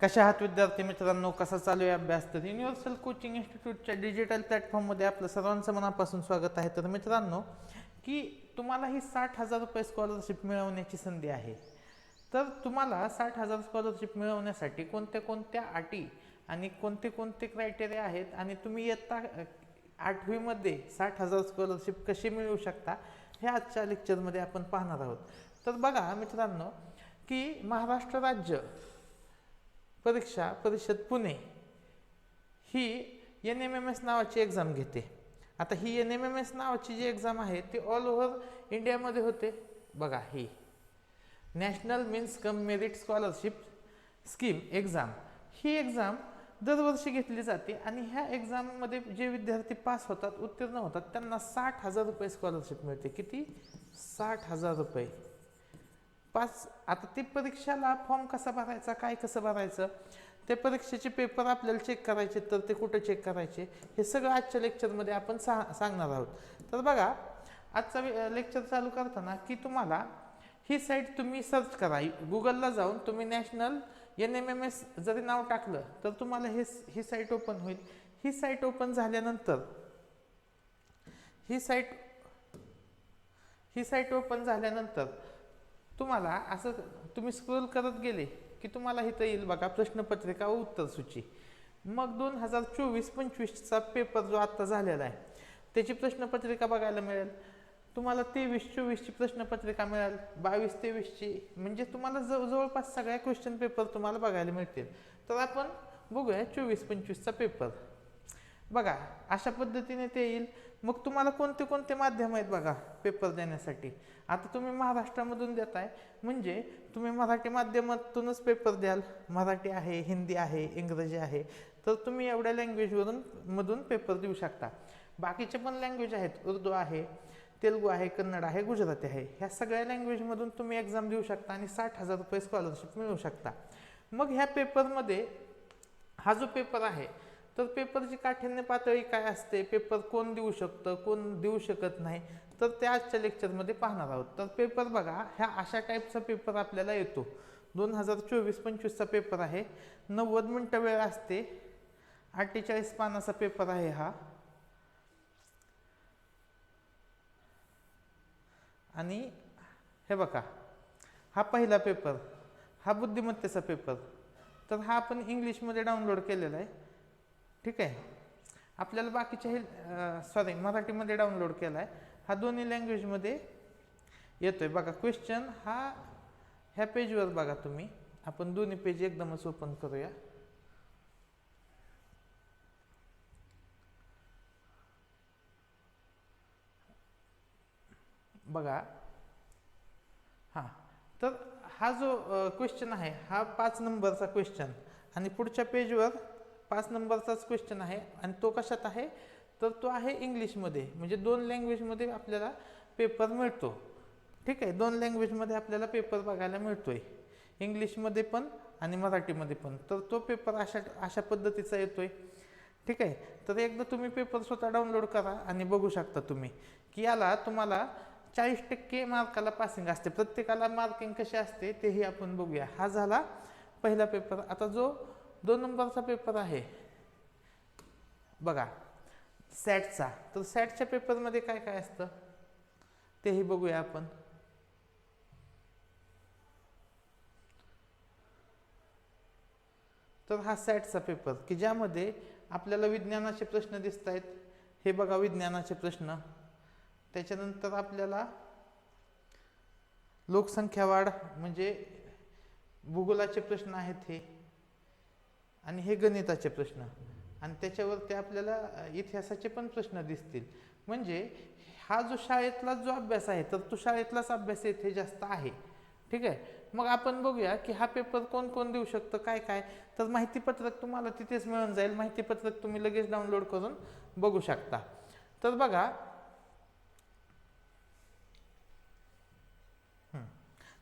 कशा आहात विद्यार्थी मित्रांनो? कसा चालू आहे अभ्यास? तर युनिव्हर्सल कोचिंग इन्स्टिट्यूटच्या डिजिटल प्लॅटफॉर्ममध्ये आपलं सर्वांचं मनापासून स्वागत आहे. तर मित्रांनो की तुम्हाला ही साठ हजार रुपये स्कॉलरशिप मिळवण्याची संधी आहे. तर तुम्हाला साठ हजार स्कॉलरशिप मिळवण्यासाठी कोणत्या कोणत्या अटी आणि कोणते कोणते क्रायटेरिया आहेत आणि तुम्ही इयत्ता आठवीमध्ये साठ हजार स्कॉलरशिप कशी मिळवू शकता हे आजच्या लेक्चरमध्ये आपण पाहणार आहोत. तर बघा मित्रांनो की महाराष्ट्र राज्य परीक्षा परिषद पुणे. ही एन एम एम एस नावाची एक्झाम घेते. आता ही एन एम एम एस नावाची जी एक्झाम आहे ती ऑल ओव्हर इंडियामध्ये होते. बघा ही. National means cum merit scholarship scheme exam ही एक्झाम दरवर्षी घेतली जाते आणि ह्या एक्झाममध्ये जे विद्यार्थी पास होतात उत्तीर्ण होतात त्यांना साठ हजार रुपये स्कॉलरशिप मिळते. किती? साठ हजार रुपये. पास आता ते परीक्षाला फॉर्म कसा भरायचा काय कसं भरायचं? ते परीक्षेचे पेपर आपल्याला चेक करायचे तर ते कुठं चेक करायचे? हे सगळं आजच्या लेक्चरमध्ये आपण सा सांगणार आहोत. तर बघा आजचा लेक्चर चालू करताना की तुम्हाला ही साईट तुम्ही सर्च करा. गुगलला जाऊन तुम्ही national N M M S जरी नाव टाकलं तर तुम्हाला हे ही साईट ओपन होईल. ही साईट ओपन झाल्यानंतर ही साईट ही साईट ओपन झाल्यानंतर तुम्हाला असं तुम्ही स्क्रोल करत गेले की तुम्हाला इथं येईल बघा प्रश्नपत्रिका व उत्तर सूची. मग दोन हजार चोवीस पंचवीसचा पेपर जो आत्ता झालेला आहे त्याची प्रश्नपत्रिका बघायला मिळेल. तुम्हाला तेवीस चोवीसची प्रश्नपत्रिका मिळेल. बावीस तेवीसची म्हणजे तुम्हाला जव जवळपास सगळ्या क्वेश्चन पेपर तुम्हाला बघायला मिळतील. तर आपण बघूया चोवीस पंचवीसचा पेपर बघा अशा पद्धतीने ते येईल. मग तुम्हाला कोणते कोणते माध्यम आहेत बघा पेपर देण्यासाठी? आता तुम्ही महाराष्ट्रामधून देताय. म्हणजे तुम्ही मराठी माध्यमातूनच पेपर द्याल. मराठी आहे हिंदी आहे इंग्रजी आहे. तर तुम्ही एवढ्या लँग्वेजवरून मधून पेपर देऊ शकता. बाकीचे पण लँग्वेज आहेत. उर्दू आहे तेलुगू आहे कन्नड आहे गुजराती आहे. ह्या सगळ्या लँग्वेजमधून तुम्ही एक्झाम देऊ शकता आणि साठ हजार रुपये स्कॉलरशिप मिळवू शकता. मग ह्या पेपरमध्ये हा जो पेपर आहे तर पेपरची काठिण्य पातळी काय असते? पेपर कोण देऊ शकतं कोण देऊ शकत नाही? तर ते आजच्या लेक्चरमध्ये पाहणार आहोत. तर पेपर बघा ह्या अशा टाईपचा पेपर आपल्याला येतो. दोन हजार चोवीस पंचवीसचा पेपर आहे. नव्वद मिनटं वेळ असते. अठ्ठेचाळीस पानाचा पेपर आहे हा. आणि हे बघा हा पहिला पेपर हा बुद्धिमत्तेचा पेपर. तर हा आपण इंग्लिशमध्ये डाउनलोड केलेला आहे. ठीक आहे? आपल्याला बाकीच्या हे सॉरी मराठीमध्ये डाउनलोड केला आहे हा दोन्ही लँग्वेजमध्ये येतो आहे बघा क्वेश्चन हा ह्या पेजवर बघा तुम्ही. आपण दोन्ही पेज एकदमच ओपन करूया. बघा. हां. तर हा जो क्वेश्चन आहे हा पाच नंबरचा क्वेश्चन आणि पुढच्या पेजवर पाच नंबरचाच क्वेश्चन आहे आणि तो कशात आहे? तर तो आहे इंग्लिशमध्ये. म्हणजे दोन लँग्वेजमध्ये आपल्याला पेपर मिळतो. ठीक आहे? दोन लँग्वेजमध्ये आपल्याला पेपर बघायला मिळतो आहे इंग्लिशमध्ये पण आणि मराठीमध्ये पण. तर तो पेपर अशा अशा पद्धतीचा येतो आहे ठीक आहे? तर एकदा तुम्ही पेपर स्वतः डाउनलोड करा आणि बघू शकता तुम्ही की याला तुम्हाला चाळीस टक्के मार्काला पासिंग असते. प्रत्येकाला मार्किंग कशी असते तेही आपण बघूया. हा झाला पहिला पेपर आता जो दोन नंबरचा पेपर आहे. बघा सॅटचा. तर सॅटच्या पेपरमध्ये काय काय असतं? तेही बघूया आपण. तर हा सॅटचा पेपर की ज्यामध्ये आपल्याला विज्ञानाचे प्रश्न दिसत आहेत हे बघा विज्ञानाचे प्रश्न. त्याच्यानंतर आपल्याला लोकसंख्या वाढ म्हणजे भूगोलाचे प्रश्न आहेत हे. आणि हे गणिताचे प्रश्न. आणि त्याच्यावरती आपल्याला इतिहासाचे पण प्रश्न दिसतील. म्हणजे हा जो शाळेतला जो अभ्यास आहे तर तो शाळेतलाच अभ्यास येथे जास्त आहे. ठीक आहे? मग आपण बघूया की हा पेपर कोण कोण देऊ शकतं काय काय? तर माहितीपत्रक तुम्हाला तिथेच मिळून जाईल. माहितीपत्रक तुम्ही लगेच डाउनलोड करून बघू शकता. तर बघा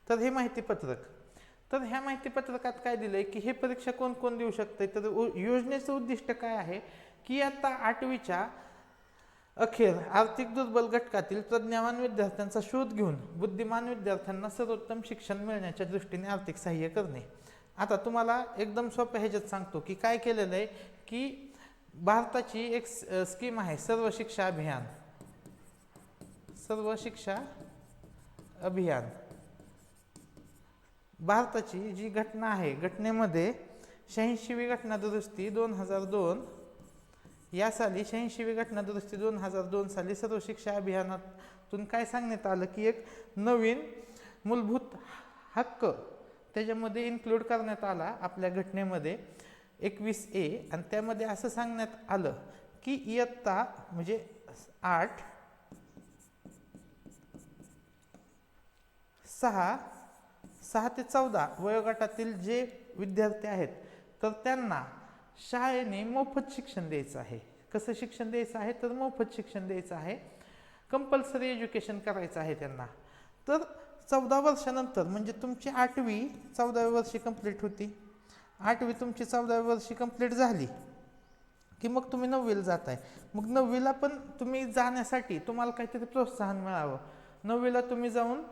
तर हे माहितीपत्रक. तर ह्या माहितीपत्रकात काय दिलंय की हे परीक्षा कोण कोण देऊ शकते तर उ- योजनेचं उद्दिष्ट काय आहे? की आता आठवीच्या अखेर आर्थिक दुर्बल घटकातील प्रज्ञावान विद्यार्थ्यांचा शोध घेऊन बुद्धिमान विद्यार्थ्यांना सर्वोत्तम शिक्षण मिळण्याच्या दृष्टीने आर्थिक सहाय्य करणे. आता तुम्हाला एकदम सोप्या ह्याच्यात सांगतो की काय केलेलं आहे की भारताची एक स्कीम आहे सर्व शिक्षा अभियान. सर्व शिक्षा अभियान. भारताची जी घटना आहे घटनेमध्ये शहाऐंशीवी घटना दुरुस्ती दोन हजार दोन या साली शहाऐंशीवी घटना दुरुस्ती दोन हजार दोन साली सर्व शिक्षा अभियानातून काय सांगण्यात आलं की एक नवीन मूलभूत हक्क त्याच्यामध्ये इन्क्लूड करण्यात आला आपल्या घटनेमध्ये एकवीस ए. आणि त्यामध्ये असं सांगण्यात आलं की इयत्ता म्हणजे आठ सहा सहा ते चौदा वयोगटातील जे विद्यार्थी आहेत तर त्यांना शाळेने मोफत शिक्षण द्यायचं आहे. कसं शिक्षण द्यायचं आहे? तर मोफत शिक्षण द्यायचं आहे. कंपल्सरी एज्युकेशन करायचं आहे त्यांना. तर चौदा वर्षानंतर म्हणजे तुमची आठवी चौदाव्या वर्षी कंप्लीट होती. आठवी तुमची चौदाव्या वर्षी कंप्लीट झाली की मग तुम्ही नववीला जाताय. मग नववीला पण तुम्ही जाण्यासाठी तुम्हाला काहीतरी प्रोत्साहन मिळावं. नववीला तुम्ही जाऊन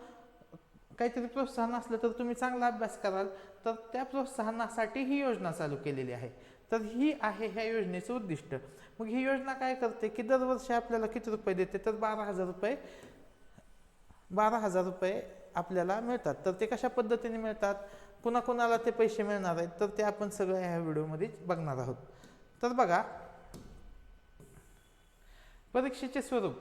काहीतरी प्रोत्साहन असलं तर तुम्ही चांगला अभ्यास कराल. तर त्या प्रोत्साहनासाठी ही योजना चालू केलेली आहे. तर ही आहे ह्या योजनेचं उद्दिष्ट. मग ही योजना काय करते की दरवर्षी आपल्याला किती रुपये देते? तर बारा हजार रुपये बारा हजार रुपये आपल्याला मिळतात. तर ते कशा पद्धतीने मिळतात? कुणा कुणाला ते पैसे मिळणार आहेत? तर ते आपण सगळं ह्या व्हिडिओमध्ये बघणार आहोत. तर बघा परीक्षेचे स्वरूप.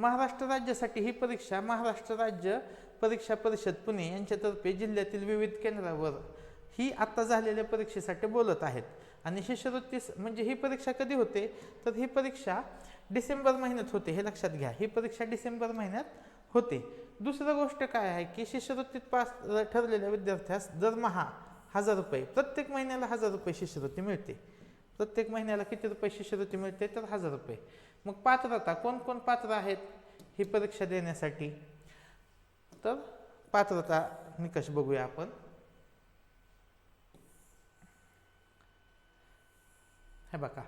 महाराष्ट्र राज्यासाठी ही परीक्षा महाराष्ट्र राज्य परीक्षा परिषद पुणे यांच्यातर्फे जिल्ह्यातील विविध केंद्रावर ही आत्ता झालेल्या परीक्षेसाठी बोलत आहेत. आणि शिष्यवृत्ती म्हणजे ही परीक्षा कधी होते? तर ही परीक्षा डिसेंबर महिन्यात होते हे लक्षात घ्या. ही परीक्षा डिसेंबर महिन्यात होते. दुसरं गोष्ट काय आहे की शिष्यवृत्तीत पास ठरलेल्या विद्यार्थ्यास दरमहा हजार रुपये प्रत्येक महिन्याला हजार रुपये शिष्यवृत्ती मिळते. प्रत्येक महिन्याला किती रुपये शिष्यवृत्ती मिळते? तर हजार रुपये. मग पात्रता कोण कोण पात्र आहेत ही परीक्षा देण्यासाठी? तर पात्रता निकष बघूया आपण. हे बघा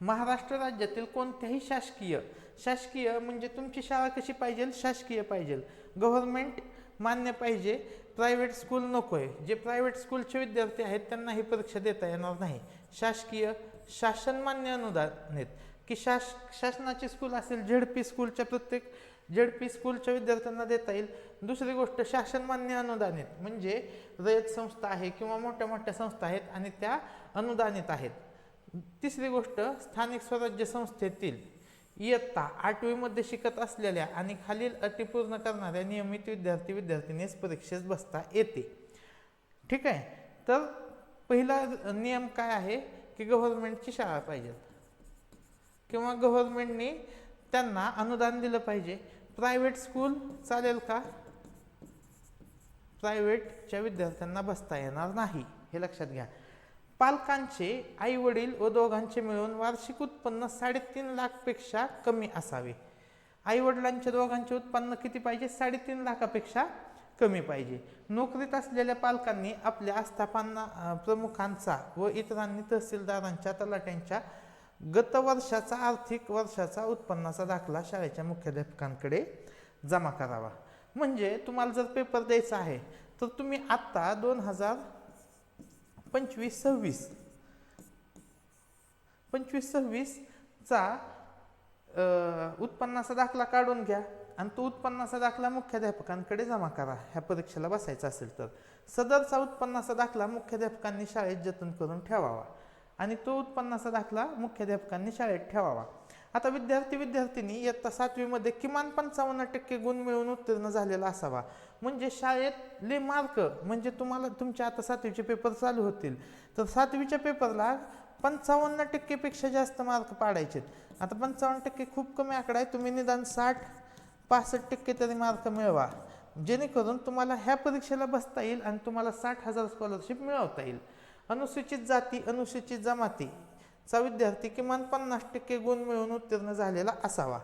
महाराष्ट्र राज्यातील कोणत्याही शासकीय शासकीय म्हणजे तुमची शाळा कशी पाहिजे शासकीय पाहिजे गव्हर्नमेंट मान्य पाहिजे. प्रायव्हेट स्कूल नको आहे जे प्रायव्हेट स्कूलचे विद्यार्थी आहेत त्यांना ही परीक्षा देता येणार नाही. शासकीय शासनमान्य अनुदानित की शास शासनाची स्कूल असेल झेडपी स्कूलच्या प्रत्येक झेडपी स्कूलच्या विद्यार्थ्यांना देता येईल. दुसरी गोष्ट शासनमान्य अनुदानित म्हणजे रयत संस्था आहे किंवा मोठ्या मोठ्या संस्था आहेत आणि त्या अनुदानित आहेत. तिसरी गोष्ट स्थानिक स्वराज्य संस्थेतील इयत्ता आठवीमध्ये शिकत असलेल्या आणि खालील अटी पूर्ण करणाऱ्या नियमित विद्यार्थी विद्यार्थिनीस परीक्षेस बसता येते. ठीक आहे? तर पहिला नियम काय आहे? की गव्हर्नमेंटची शाळा पाहिजे. किंवा गव्हर्मेंटने त्यांना अनुदान दिलं पाहिजे. प्रायव्हेट स्कूल चालेल का? प्रायव्हेटच्या विद्यार्थ्यांना बसता येणार नाही हे लक्षात घ्या. पालकांचे आई वडील व दोघांचे मिळून वार्षिक उत्पन्न साडेतीन लाखपेक्षा कमी असावे. आई वडिलांचे दोघांचे उत्पन्न किती पाहिजे? साडेतीन लाखापेक्षा कमी पाहिजे. नोकरीत असलेल्या पालकांनी आपल्या आस्थापना प्रमुखांचा व इतरांनी तहसीलदारांच्या तलाट्यांच्या गत वर्षाचा आर्थिक वर्षाचा उत्पन्नाचा दाखला शाळेच्या मुख्याध्यापकांकडे जमा करावा. म्हणजे तुम्हाला जर पेपर द्यायचा आहे तर तुम्ही आत्ता दोन हजार पंचवीस सव्वीस पंचवीस सव्वीसचा उत्पन्नाचा दाखला काढून घ्या आणि तो उत्पन्नाचा दाखला मुख्याध्यापकांकडे जमा करा. ह्या परीक्षेला बसायचा असेल तर. सदरचा उत्पन्नाचा दाखला मुख्याध्यापकांनी शाळेत जतन करून ठेवावा. आणि तो उत्पन्नाचा दाखला मुख्याध्यापकांनी शाळेत ठेवावा. आता विद्यार्थी विद्यार्थिनी इयत्ता सातवीमध्ये किमान पंचावन्न टक्के गुण मिळवून उत्तीर्ण झालेला असावा. म्हणजे शाळेतले मार्क म्हणजे तुम्हाला तुमच्या आता सातवीचे पेपर चालू होतील. तर सातवीच्या पेपरला पंचावन्न टक्केपेक्षा जास्त मार्क पाडायचे. आता पंचावन्न टक्के खूप कमी आकडा आहे तुम्ही निदान साठ पासष्ट टक्के तरी मार्क मिळवा. जेणेकरून तुम्हाला ह्या परीक्षेला बसता येईल आणि तुम्हाला साठ हजार स्कॉलरशिप मिळवता येईल. अनुसूचित जाती अनुसूचित जमाती. चा विद्यार्थी किमान पन्नास टक्के गुण मिळवून उत्तीर्ण झालेला असावा.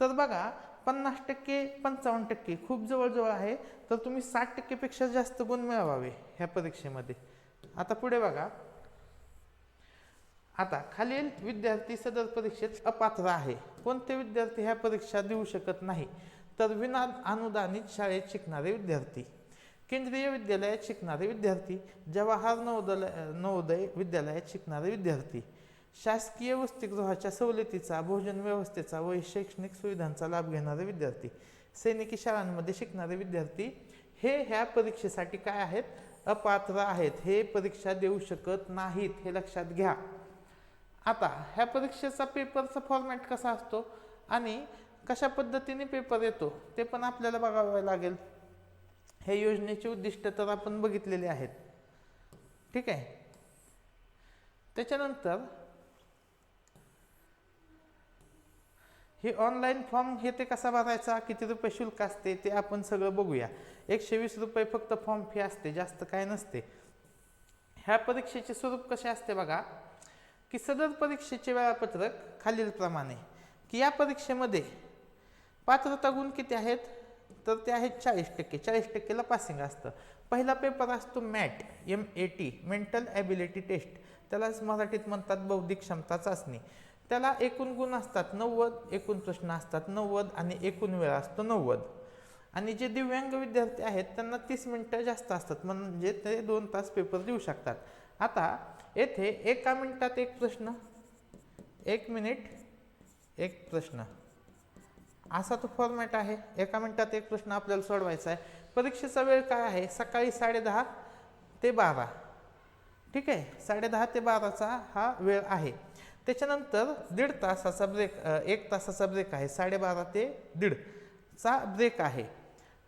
तर बघा पन्नास टक्के पंचावन्न टक्के खूप जवळजवळ आहे. तर तुम्ही साठ टक्केपेक्षा जास्त गुण मिळवावे ह्या परीक्षेमध्ये. आता पुढे बघा. आता खालील विद्यार्थी सदर परीक्षेत अपात्र आहे. कोणते विद्यार्थी ह्या परीक्षा देऊ शकत नाही? तर विना अनुदानित शाळेत शिकणारे विद्यार्थी. केंद्रीय विद्यालयात शिकणारे विद्यार्थी जवाहर नवोदय नवोदय विद्यालयात शिकणारे विद्यार्थी शासकीय वसतिगृहाच्या सवलतीचा भोजन व्यवस्थेचा व शैक्षणिक सुविधांचा लाभ घेणारे विद्यार्थी सैनिकी शाळांमध्ये शिकणारे विद्यार्थी हे ह्या परीक्षेसाठी काय आहेत? अपात्र आहेत. हे परीक्षा देऊ शकत नाहीत हे लक्षात घ्या. आता ह्या परीक्षेचा पेपरचा फॉर्मॅट कसा असतो? आणि कशा पद्धतीने पेपर येतो? ते पण आपल्याला बघावं लागेल. हे योजनेचे उद्दिष्ट तर आपण बघितलेले आहेत. ठीक आहे? त्याच्यानंतर हे ऑनलाईन फॉर्म हे ते कसा भरायचा किती रुपये शुल्क असते ते आपण सगळं बघूया. एकशे वीस रुपये फक्त फॉर्म फी असते जास्त काय नसते. ह्या परीक्षेचे स्वरूप कसे असते बघा. की सदर परीक्षेचे वेळापत्रक खालीलप्रमाणे की या परीक्षेमध्ये पात्रता गुण किती आहेत? तर ते आहेत चाळीस टक्के. चाळीस टक्केला पासिंग असतं. पहिला पेपर असतो MAT M A T mental ability test त्यालाच मराठीत म्हणतात बौद्धिक क्षमता चाचणी. त्याला एकूण गुण असतात नव्वद एकूण प्रश्न असतात नव्वद आणि एकूण वेळ असतो नव्वद. आणि जे दिव्यांग विद्यार्थी आहेत त्यांना तीस मिनटं जास्त असतात. म्हणजे ते दोन तास पेपर देऊ शकतात. आता येथे एका मिनटात एक प्रश्न एक मिनिट एक प्रश्न. असा तो फॉर्मॅट आहे. एका मिनटात एक प्रश्न आपल्याला सोडवायचा आहे. परीक्षेचा वेळ काय आहे? सकाळी साडेदहा ते बारा. ठीक आहे? साडेदहा ते बाराचा हा वेळ आहे. त्याच्यानंतर दीड तासाचा ब्रेक एक तासाचा ब्रेक आहे. साडेबारा ते दीडचा ब्रेक आहे.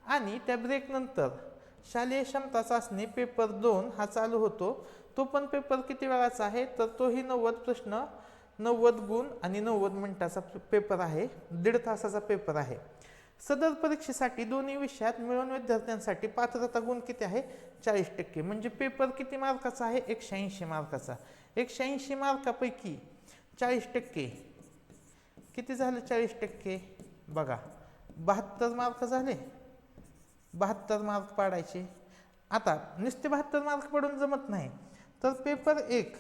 आणि त्या ब्रेकनंतर शालेय क्षमता चाचणी पेपर दोन हा चालू होतो. तो पण पेपर किती वेळाचा आहे? तर तोही नव्वद प्रश्न नव्वद गुण आणि नव्वद मिनिटाचा पेपर आहे दीड तासाचा पेपर आहे. सदर परीक्षेसाठी दोन्ही विषयात मिळून विद्यार्थ्यांसाठी पात्रता गुण किती आहे? चाळीस टक्के. म्हणजे पेपर किती मार्काचा आहे? एकशे ऐंशी मार्काचा. एकशे ऐंशी मार्कापैकी चाळीस टक्के. किती झालं चाळीस टक्के? बघा बहात्तर मार्क झाले. बहात्तर मार्क पाडायचे. आता नुसते बहात्तर मार्क पडून जमत नाही. तर पेपर एक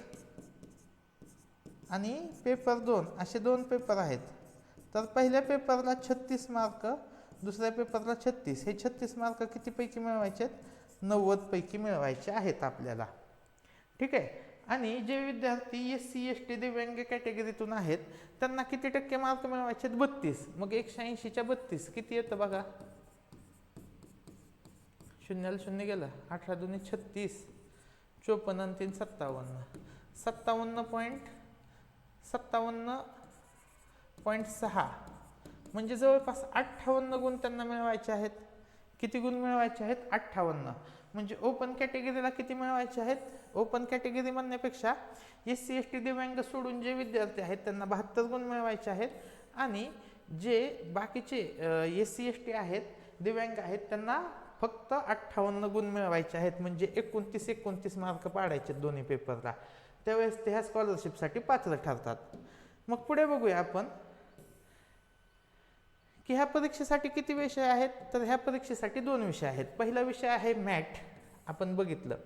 आणि पेपर दोन असे दोन पेपर आहेत. तर पहिल्या पेपरला छत्तीस मार्क दुसऱ्या पेपरला छत्तीस. हे छत्तीस मार्क कितीपैकी मिळवायचे? आहेत नव्वदपैकी मिळवायचे आहेत आपल्याला. ठीक आहे? आणि जे विद्यार्थी एस सी एस टी दिव्यांग कॅटेगरीतून आहेत त्यांना किती टक्के मार्क मिळवायचे आहेत? बत्तीस. मग एकशे ऐंशीच्या बत्तीस. किती येतं बघा? शून्याला शून्य गेलं. अठरा दोन्ही छत्तीस. चोपन्न तीन सत्तावन्न. सत्तावन्न पॉईंट सत्तावन्न पॉईंट सहा. म्हणजे जवळपास अठ्ठावन्न गुण त्यांना मिळवायचे आहेत. किती गुण मिळवायचे आहेत? अठ्ठावन्न. म्हणजे ओपन कॅटेगरीला किती मिळवायचे आहेत? ओपन कॅटेगरी म्हणण्यापेक्षा एस सी एस टी दिव्यांग सोडून जे विद्यार्थी आहेत त्यांना बहात्तर गुण मिळवायचे आहेत. आणि जे बाकीचे एस सी एस टी आहेत दिव्यांग आहेत त्यांना फक्त अठ्ठावन्न गुण मिळवायचे आहेत. म्हणजे एकोणतीस एकोणतीस मार्क पाडायचे दोन्ही पेपरला त्यावेळेस ते ह्या स्कॉलरशिपसाठी पात्र ठरतात. मग पुढे बघूया आपण. की ह्या परीक्षेसाठी किती विषय आहेत? तर ह्या परीक्षेसाठी दोन विषय आहेत. पहिला विषय आहे मॅट आपण बघितलं.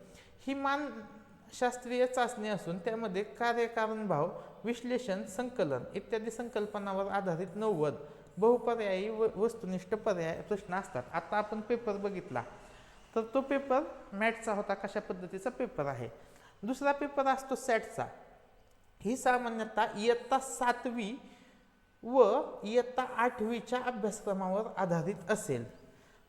ही मानशास्त्रीय चाचणी असून त्यामध्ये कार्यकारणभाव विश्लेषण संकलन इत्यादी संकल्पनावर आधारित नव्वद बहुपर्यायी व वस्तुनिष्ठ पर्याय प्रश्न असतात. आता आपण पेपर बघितला. तर तो पेपर मॅटचा होता कशा पद्धतीचा पेपर आहे? दुसरा पेपर असतो सॅटचा. ही सामान्यतः इयत्ता सातवी व इयत्ता आठवीच्या अभ्यासक्रमावर आधारित असेल.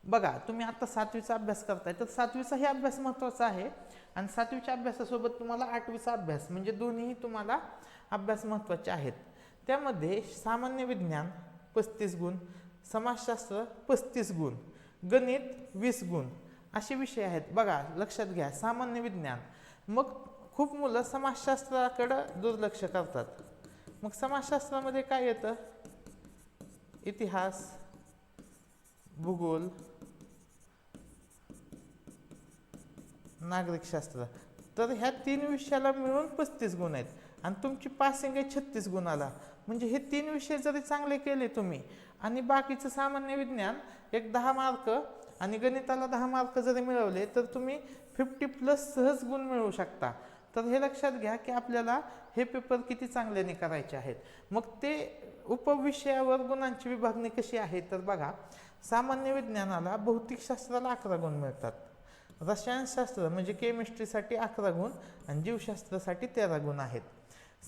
बघा तुम्ही आता सातवीचा अभ्यास करताय तर सातवीचाही अभ्यास महत्त्वाचा आहे. आणि सातवीच्या अभ्यासासोबत तुम्हाला आठवीचा अभ्यास म्हणजे दोन्हीही तुम्हाला अभ्यास महत्त्वाचे आहेत. त्यामध्ये सामान्य विज्ञान पस्तीस गुण समाजशास्त्र पस्तीस गुण गणित वीस गुण असे विषय आहेत. बघा लक्षात घ्या सामान्य विज्ञान मग खूप मुलं समाजशास्त्राकडं दुर्लक्ष करतात. मग समाजशास्त्रामध्ये काय येतं? इतिहास भूगोल नागरिकशास्त्र. तर ह्या तीन विषयाला मिळून पस्तीस गुण आहेत. आणि तुमची पासिंग आहे छत्तीस गुणाला. म्हणजे हे तीन विषय जरी चांगले केले तुम्ही आणि बाकीचं सामान्य विज्ञान एक दहा मार्क आणि गणिताला दहा मार्क जरी मिळवले तर तुम्ही फिफ्टी प्लस सहज गुण मिळवू शकता. तर हे लक्षात घ्या की आपल्याला हे पेपर किती चांगल्याने करायचे आहेत. मग ते उपविषयावर गुणांची विभागणी कशी आहे तर बघा सामान्य विज्ञानाला भौतिकशास्त्राला अकरा गुण मिळतात. रसायनशास्त्र म्हणजे केमिस्ट्रीसाठी अकरा गुण आणि जीवशास्त्रासाठी तेरा गुण आहेत.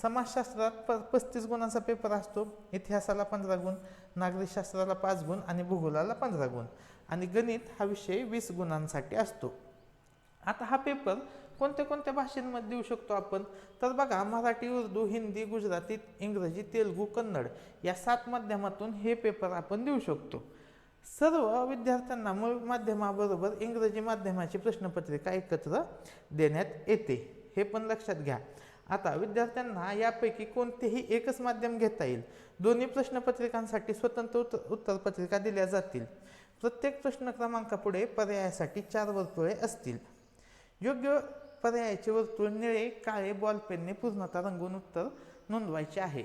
समाजशास्त्रात प पस्तीस गुणांचा पेपर असतो इतिहासाला पंधरा गुण नागरिकशास्त्राला पाच गुण आणि भूगोलाला पंधरा गुण. आणि गणित हा विषय वीस गुणांसाठी असतो. आता हा पेपर कोणत्या कोणत्या भाषेंमध्ये देऊ शकतो आपण? तर बघा मराठी उर्दू हिंदी गुजराती इंग्रजी तेलुगू कन्नड या सात माध्यमातून हे पेपर आपण देऊ शकतो. सर्व विद्यार्थ्यांना मूळ माध्यमाबरोबर इंग्रजी माध्यमाची प्रश्नपत्रिका एकत्र देण्यात येते. हे पण लक्षात घ्या. आता विद्यार्थ्यांना यापैकी कोणतेही एकच माध्यम घेता येईल? दोन्ही प्रश्नपत्रिकांसाठी स्वतंत्र उत्तर उत्तरपत्रिका दिल्या जातील. प्रत्येक प्रश्न क्रमांकापुढे पर्यायासाठी चार वर्तुळे असतील. योग्य पर्यायाचे वर्तुळ निळे काळे बॉलपेनने पूर्णता रंगून उत्तर नोंदवायचे आहे.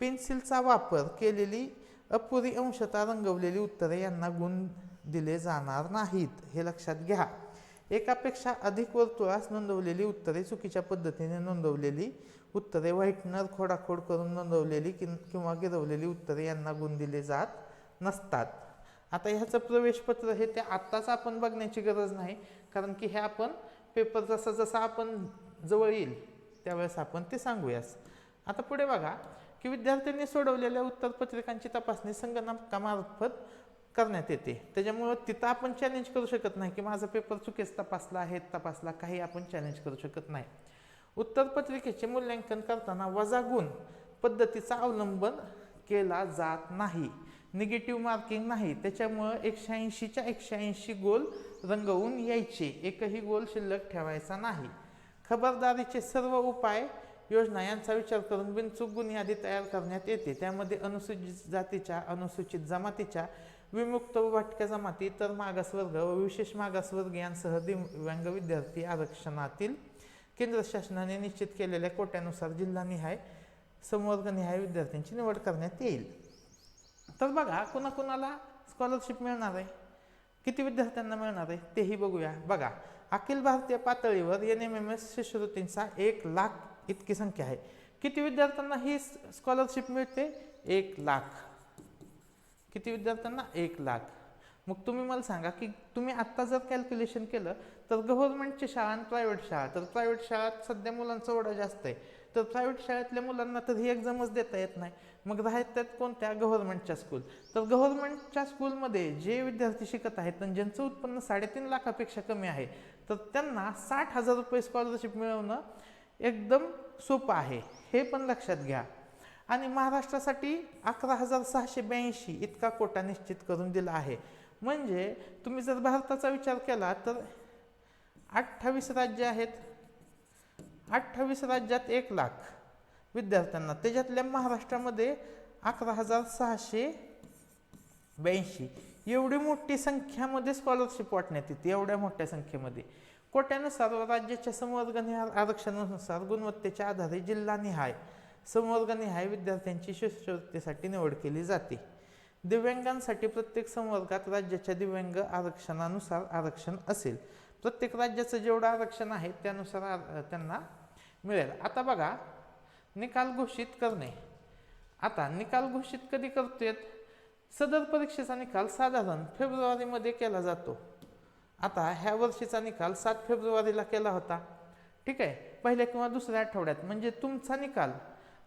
पेन्सिलचा वापर केलेली अपुरी अंशतः रंगवलेली उत्तरे यांना गुण दिले जाणार नाहीत हे लक्षात घ्या. एकापेक्षा अधिक वर्तुळास नोंदवलेली उत्तरे चुकीच्या पद्धतीने नोंदवलेली उत्तरे व्हाईटनर खोडाखोड करून नोंदवलेली किंवा गिरवलेली उत्तरे यांना गुण दिले जात नसतात. आता ह्याचं प्रवेशपत्र हे ते आत्ताच आपण बघण्याची गरज नाही कारण की हे आपण पेपर जसा जसा आपण जवळ येईल त्यावेळेस आपण ते सांगूयास. आता पुढे बघा की विद्यार्थ्यांनी सोडवलेल्या उत्तरपत्रिकांची तपासणी संगणकामार्फत करण्यात येते. त्याच्यामुळं तिथं आपण चॅलेंज करू शकत नाही की माझा पेपर चुकीच तपासला आहे तपासला काही आपण चॅलेंज करू शकत नाही. उत्तरपत्रिकेचे मूल्यांकन करताना वजा गुण पद्धतीचा अवलंबन केला जात नाही. निगेटिव्ह मार्किंग नाही. त्याच्यामुळं एकशे ऐंशीच्या एकशे ऐंशी गोल रंगवून यायचे. एकही गोल शिल्लक ठेवायचा नाही. खबरदारीचे सर्व उपाय योजना यांचा विचार करून बिनचूक गुण यादी तयार करण्यात येते. त्यामध्ये अनुसूचित जातीच्या अनुसूचित जमातीच्या विमुक्त व भटक्या जमाती तर मागासवर्ग व विशेष मागासवर्गीयांसह दिव्यांग विद्यार्थी आरक्षणातील केंद्र शासनाने निश्चित केलेल्या कोट्यानुसार जिल्हानिहाय संवर्गनिहाय विद्यार्थ्यांची निवड करण्यात येईल. तर बघा कुणाकुणाला स्कॉलरशिप मिळणार आहे? किती विद्यार्थ्यांना मिळणार आहे? तेही बघूया. बघा अखिल भारतीय पातळीवर एन एम एम एस शिष्यवृत्तींचा एक लाख इतकी संख्या आहे. किती विद्यार्थ्यांना ही स्कॉलरशिप मिळते? एक लाख. किती विद्यार्थ्यांना? एक लाख. मग तुम्ही मला सांगा की तुम्ही आत्ता जर कॅल्क्युलेशन केलं तर गव्हर्नमेंटची शाळा आणि प्रायव्हेट शाळा तर प्रायव्हेट शाळात सध्या मुलांचा ओढा जास्त आहे. तर प्रायव्हेट शाळेतल्या मुलांना तर ही एक्झामच देता येत नाही. मग राहतात कोणत्या? गव्हर्नमेंटच्या स्कूल तर गव्हर्नमेंटच्या स्कूलमध्ये जे विद्यार्थी शिकत आहेत आणि ज्यांचं उत्पन्न साडेतीन लाखापेक्षा कमी आहे तर त्यांना साठ हजार रुपये स्कॉलरशिप मिळवणं एकदम सोपं आहे. हे पण लक्षात घ्या. आणि महाराष्ट्रासाठी अकरा हजार सहाशे ब्याऐंशी इतका कोटा निश्चित करून दिला आहे. म्हणजे तुम्ही जर भारताचा विचार केला तर अठ्ठावीस राज्य आहेत. अठ्ठावीस राज्यात एक लाख विद्यार्थ्यांना. त्याच्यातल्या महाराष्ट्रामध्ये अकरा हजार सहाशे ब्याऐंशी. एवढी मोठी संख्यामध्ये स्कॉलरशिप वाटण्यात येते एवढ्या मोठ्या संख्येमध्ये. कोट्यानुसार व राज्याच्या संवर्गनिहाय आरक्षणानुसार गुणवत्तेच्या आधारे जिल्हानिहाय संवर्गनिहाय विद्यार्थ्यांची शिष्यवृत्तीसाठी निवड केली जाते. दिव्यांगांसाठी प्रत्येक संवर्गात राज्याच्या दिव्यांग आरक्षणानुसार आरक्षण असेल. प्रत्येक राज्याचं जेवढं आरक्षण आहे त्यानुसार आर- त्यांना मिळेल. आता बघा निकाल घोषित करणे. आता निकाल घोषित कधी करतेत सदर परीक्षेचा निकाल साधारण फेब्रुवारीमध्ये केला जातो. आता ह्या वर्षीचा निकाल सात फेब्रुवारीला केला होता. ठीक आहे? पहिल्या किंवा दुसऱ्या आठवड्यात. म्हणजे तुमचा निकाल.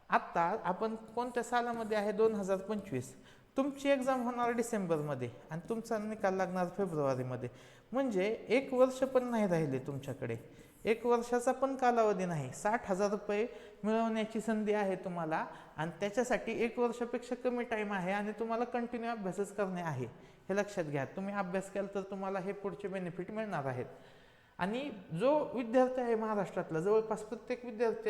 आत्ता आपण कोणत्या सालामध्ये आहे? दोन हजार पंचवीस. तुमची एक्झाम होणार डिसेंबरमध्ये आणि तुमचा निकाल लागणार फेब्रुवारीमध्ये. म्हणजे एक वर्ष पण नाही राहिले तुमच्याकडे. एक वर्षाचा पण कालावधी नाही. साठ हजार रुपये मिळवण्याची संधी आहे तुम्हाला आणि त्याच्यासाठी एक वर्षापेक्षा कमी टाईम आहे आणि तुम्हाला कंटिन्यू अभ्यासच करणे आहे. हे लक्षात घ्या. तुम्ही अभ्यास केला तर तुम्हाला हे पुढचे बेनिफिट मिळणार आहेत. आणि जो विद्यार्थी आहे महाराष्ट्रातला जवळपास प्रत्येक विद्यार्थी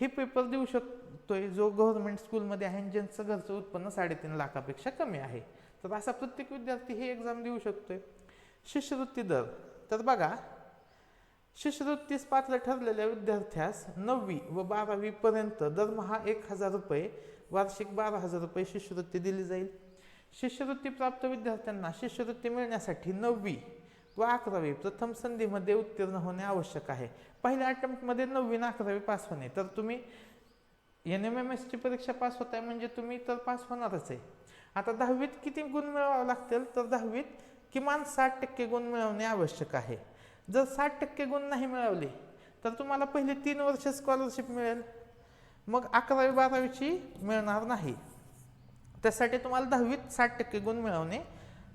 हे पेपर देऊ शकतोय. जो गव्हर्नमेंट स्कूलमध्ये आहे आणि ज्यांचं घरचं उत्पन्न साडेतीन लाखापेक्षा कमी आहे. तर असा प्रत्येक विद्यार्थी ही एक्झाम देऊ शकतोय. शिष्यवृत्ती दर. तर बघा शिष्यवृत्तीस पात्र ठरलेल्या विद्यार्थ्यास नववी व बारावी पर्यंत दरमहा एक हजार रुपये वार्षिक बारा हजार रुपये शिष्यवृत्ती दिली जाईल. शिष्यवृत्ती प्राप्त विद्यार्थ्यांना शिष्यवृत्ती मिळण्यासाठी नववी व अकरावी प्रथम संधीमध्ये उत्तीर्ण होणे आवश्यक आहे. पहिल्या अटेम्प्टमध्ये नववी अकरावी पास होणे. तर तुम्ही एन एम एम एसची परीक्षा पास होत आहे म्हणजे तुम्ही तर पास होणारच आहे. आता दहावीत किती गुण मिळवावे लागतील? तर दहावीत किमान साठ टक्के गुण मिळवणे आवश्यक आहे. जर साठ टक्के गुण नाही मिळवले तर तुम्हाला पहिले तीन वर्ष स्कॉलरशिप मिळेल. मग अकरावी बारावीची मिळणार नाही. त्यासाठी तुम्हाला दहावीत साठ टक्के गुण मिळवणे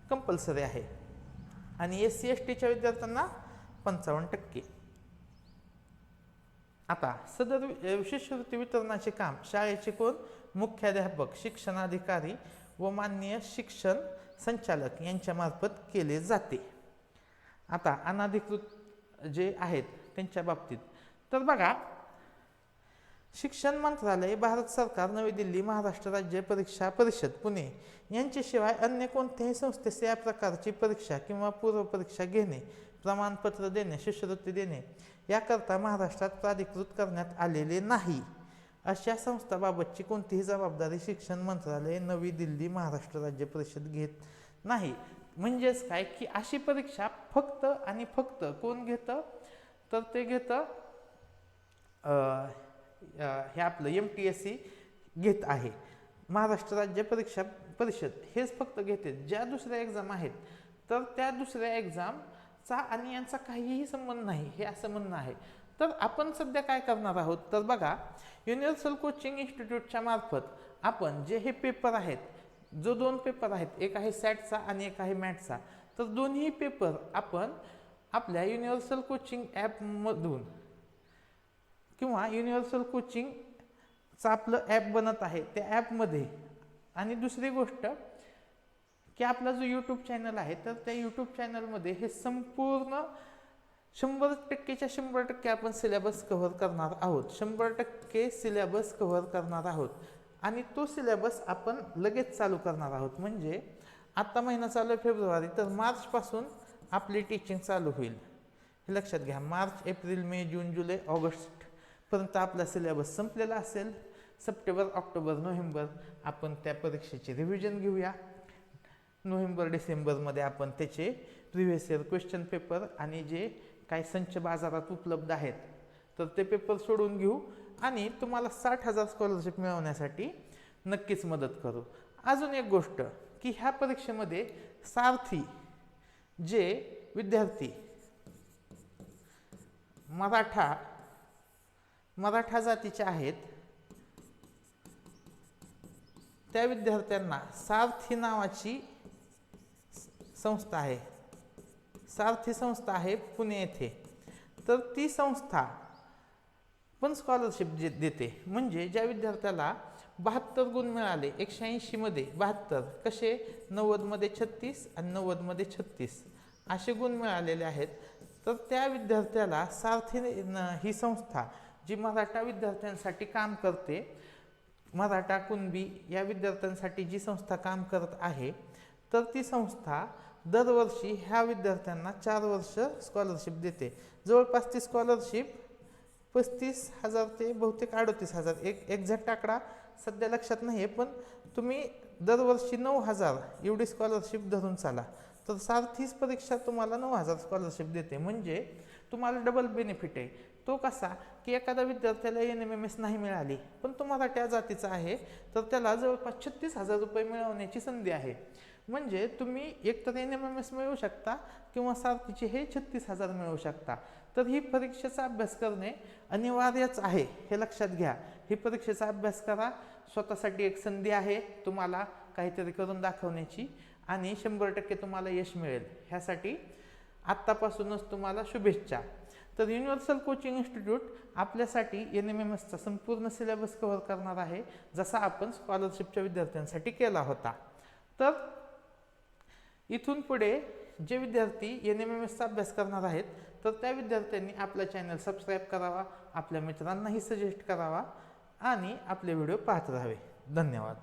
कंपल्सरी आहे. आणि एस सी एस टीच्या विद्यार्थ्यांना पंचावन्न टक्के. आता सदर शिष्यवृत्ती वितरणाचे काम शाळेचे कोण? मुख्याध्यापक शिक्षणाधिकारी व माननीय शिक्षण संचालक यांच्यामार्फत केले जाते. आता अनाधिकृत जे आहेत त्यांच्या बाबतीत. तर बघा शिक्षण मंत्रालय भारत सरकार नवी दिल्ली महाराष्ट्र राज्य परीक्षा परिषद पुणे यांच्याशिवाय अन्य कोणत्याही संस्थेस या प्रकारची परीक्षा किंवा पूर्वपरीक्षा घेणे प्रमाणपत्र देणे शिष्यवृत्ती देणे याकरता महाराष्ट्रात प्राधिकृत करण्यात आलेले नाही. अशा संस्थाबाबतची कोणतीही जबाबदारी शिक्षण मंत्रालय नवी दिल्ली महाराष्ट्र राज्य परिषद घेत नाही. म्हणजेच काय? की अशी परीक्षा फक्त आणि फक्त कोण घेतं? तर ते घेतं हे आपलं एम टी एस सी घेत आहे. महाराष्ट्र राज्य परीक्षा परिषद हेच फक्त घेते. ज्या दुसऱ्या एक्झाम आहेत तर त्या दुसऱ्या एक्झामचा आणि यांचा काहीही संबंध नाही हे असं म्हणणं आहे. तर आपण सध्या काय करणार आहोत? तर बघा युनिव्हर्सल कोचिंग इन्स्टिट्यूटच्या मार्फत आपण जे हे पेपर आहेत जो दोन पेपर आहेत एक आहे सॅटचा आणि एक आहे मॅटचा तर दोन्ही पेपर आपण आपल्या युनिव्हर्सल कोचिंग ॲपमधून किंवा युनिव्हर्सल कोचिंगचं आपलं ॲप बनत आहे त्या ॲपमध्ये आणि दुसरी गोष्ट की आपला जो यूट्यूब चॅनल आहे तर त्या यूट्यूब चॅनलमध्ये हे संपूर्ण शंभर टक्केच्या शंभर टक्के आपण सिलेबस कव्हर करणार आहोत. शंभर टक्के सिलेबस कव्हर करणार आहोत. आणि तो सिलेबस आपण लगेच चालू करणार आहोत. म्हणजे आत्ता महिना चालू आहे फेब्रुवारी तर मार्चपासून आपली टीचिंग चालू होईल. हे लक्षात घ्या मार्च एप्रिल मे जून जुलै ऑगस्टपर्यंत आपला सिलेबस संपलेला असेल. सप्टेंबर ऑक्टोबर नोव्हेंबर आपण त्या परीक्षेचे रिव्हिजन घेऊया. नोव्हेंबर डिसेंबरमध्ये आपण त्याचे प्रिव्हियस इयर क्वेश्चन पेपर आणि जे काही संच बाजारात उपलब्ध आहेत तर ते पेपर सोडून घेऊ. आणि तुम्हाला साठ हजार स्कॉलरशिप मिळवण्यासाठी नक्कीच मदत करू. अजून एक गोष्ट की ह्या परीक्षेमध्ये सारथी जे विद्यार्थी मराठा मराठा जातीचे आहेत त्या विद्यार्थ्यांना सारथी नावाची संस्था आहे. सारथी संस्था आहे पुणे येथे. तर ती संस्था पण स्कॉलरशिप जे देते म्हणजे ज्या विद्यार्थ्याला बहात्तर गुण मिळाले एकशे ऐंशीमध्ये बहात्तर कसे? नव्वदमध्ये छत्तीस आणि नव्वदमध्ये छत्तीस. असे गुण मिळालेले आहेत. तर त्या विद्यार्थ्याला सारथी न- ही संस्था जी मराठा विद्यार्थ्यांसाठी काम करते मराठा कुणबी या विद्यार्थ्यांसाठी जी संस्था काम करत आहे तर ती संस्था दरवर्षी ह्या विद्यार्थ्यांना चार वर्ष स्कॉलरशिप देते. जवळपास ती स्कॉलरशिप पस्तीस हजार ते बहुतेक अडतीस हजार. एक एक्झॅक्ट आकडा सध्या लक्षात नाही आहे पण तुम्ही दरवर्षी नऊ हजार एवढी स्कॉलरशिप धरून चाला. तर सारथीच परीक्षा तुम्हाला नऊ हजार स्कॉलरशिप देते. म्हणजे तुम्हाला डबल बेनिफिट आहे. तो कसा की एखादा विद्यार्थ्याला एन एम एम एस नाही मिळाली पण तो मराठ्या जातीचा आहे तर त्याला जवळपास छत्तीस हजार रुपये मिळवण्याची संधी आहे. म्हणजे तुम्ही एकतर एन एम एम एस मिळवू शकता किंवा सारथीचे हे छत्तीस हजार मिळवू शकता. तर ही परीक्षेचा अभ्यास करणे अनिवार्यच आहे हे लक्षात घ्या. ही परीक्षेचा अभ्यास करा स्वतःसाठी एक संधी आहे तुम्हाला काहीतरी करून दाखवण्याची आणि शंभर टक्के तुम्हाला यश मिळेल. ह्यासाठी आत्तापासूनच तुम्हाला शुभेच्छा. तर युनिव्हर्सल कोचिंग इन्स्टिट्यूट आपल्यासाठी एन एम एम एसचा संपूर्ण सिलेबस कव्हर करणार आहे जसा आपण स्कॉलरशिपच्या विद्यार्थ्यांसाठी केला होता. तर इथून पुढे जे विद्यार्थी एन एम एम एसचा अभ्यास करणार आहेत तर त्या विद्यार्थ्यांनी आपला चॅनल सबस्क्राईब करावा आपल्या मित्रांनाही सजेस्ट करावा आणि आपले व्हिडिओ पाहत राहावे. धन्यवाद.